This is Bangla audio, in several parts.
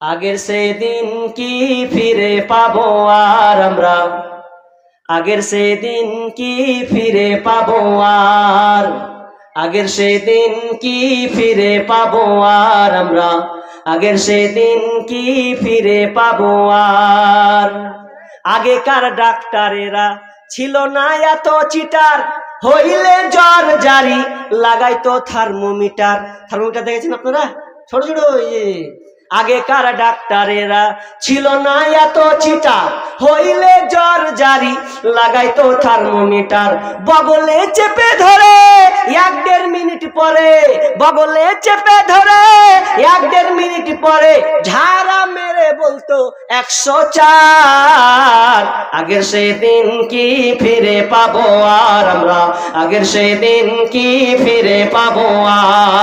আগের সেদিন কি ফিরে পাবো আর আমরা? আগের সেদিন কি ফিরে পাবো আর? আগের সেদিন কি ফিরে পাবো আর আমরা? আগের সেদিন কি ফিরে পাবো আর? আগেকার ডাক্তারেরা ছিল না এত চিটার। হইলে জ্বর জারি, লাগাইতো থার্মোমিটার। থার্মোমিটার দেখেছেন আপনারা? ছোট ছোট আগেকার ডাক্তারেরা ছিল না এত চিটা। হইলে জ্বর জারি, লাগাইতো থার্মোমিটার। বগলে চেপে ধরে, এক দেড় মিনিট পরে বগলে চেপে ধরে, এক দেড় মিনিট পরে ঝাড়া মেরে বলতো একশো চার। আগের সেদিন কি ফিরে পাবো আর আমরা? আগের সেদিন কি ফিরে পাবো আর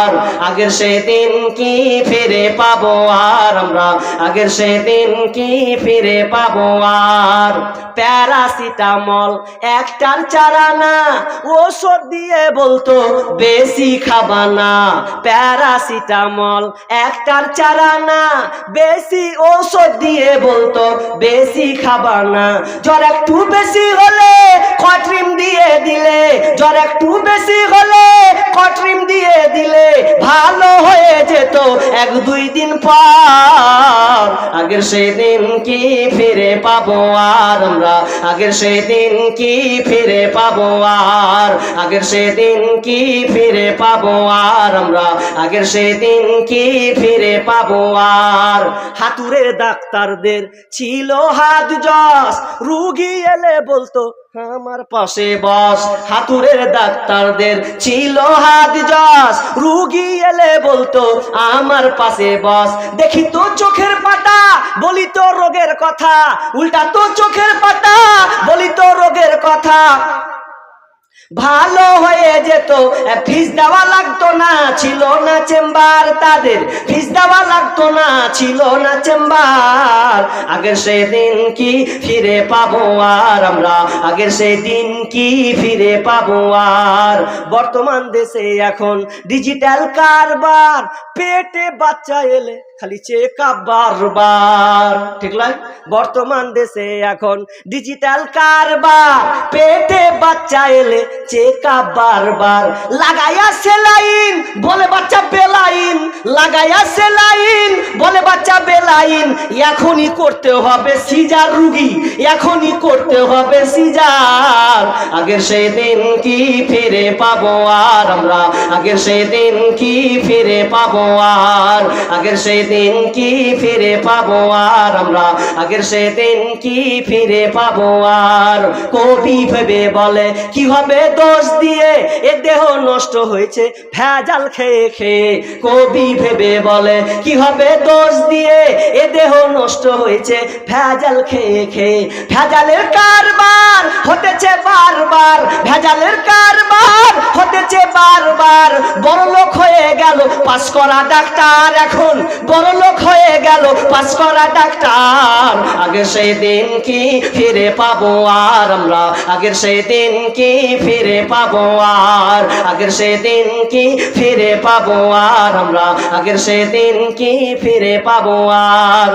আগের সেদিন কি ফিরে পাবো আর আমরা? আগের সেদিন কি ফিরে পাবো আর? প্যারাসিটামল একটার চারানা ওষুধ দিয়ে বলতো, বেশি খাবা না। প্যারাসিটামল একটার চারানা বেশি ঔষধ দিয়ে বলতো, বেশি খাবা না। জ্বর একটু বেশি হলে, কট্রিম দিয়ে দিলে, জ্বর একটু বেশি হলে কট্রিম দিয়ে দিলে ভালো যেত এক দুই দিন পর, আগের সেদিন কি ফিরে পাবো আর আমরা? আগের সেদিন কি ফিরে পাবো আর? আগের সেদিন কি ফিরে পাবো আর আমরা? আগের সেদিন কি ফিরে পাবো আর? হাতুরের ডাক্তারদের ছিল হাত জস, রুগী এলে বলতো আমার পাশে বস। হাতুরের ডাক্তারদের ছিল হাত জস রুগী এলে বলতো, আমার পাশে বস। দেখি তো চোখের পাতা, বলি তো রোগের কথা। উল্টা তো চোখের পাতা, বলি তো রোগের কথা। ভালো হয়ে যেত। ফিস দেওয়া লাগতো না, ছিল না চেম্বার তাদের। ফিস দেওয়া লাগতো না, ছিল না চেম্বার। আগের সেদিন কি ফিরে পাবো আর আমরা? আগের সেদিন কি ফিরে পাবো আর? বর্তমান দেশে এখন ডিজিটাল কারবার। পেটে বাচ্চা এলে খালি চেক আপ বারবার। ঠিক নয়? বর্তমান দেশে এখন ডিজিটাল কারবার। পেটে বাচ্চা এলে চেক বারবার। লাগাইয়া সেলাইন, বলে বাচ্চা বেলাইন। লাগাইয়া সেলাইন, বলে বাচ্চা বেলাইন। এখনই করতে হবে সিজার রুগী, এখনই করতে হবে সিজার। আগের সেদিন কি ফিরে পাবো আর আমরা? আগের সেদিন কি ফিরে পাবো আর? আগের সেদিন কি ফিরে পাবো আর আমরা? আগের সেদিন কি ফিরে পাবো আর? কবি ভেবে বলে, কি হবে দোষ দিয়ে এ দেহ নষ্ট হয়েছে, ভেজাল খেয়ে খেয়ে কবি ভেবে বলে, কি হবে দোষ দিয়ে এ দেহ নষ্ট হয়েছে, ভেজাল খেয়ে খেয়ে? ভেজালের কারবার হতেছে বারবার, ভেজালের কারবার হতেছে বারবার বড় গেল, পাস করা ডাক্তার এখন বড় লোক হয়ে গেল, পাস করা ডাক্তার। আগের সেই দিন কি ফিরে পাবো আর আমরা? আগের সেই দিন কি ফিরে পাবো আর? আগের সেই দিন কি ফিরে পাবো আর আমরা? আগের সেই দিন কি ফিরে পাবো আর?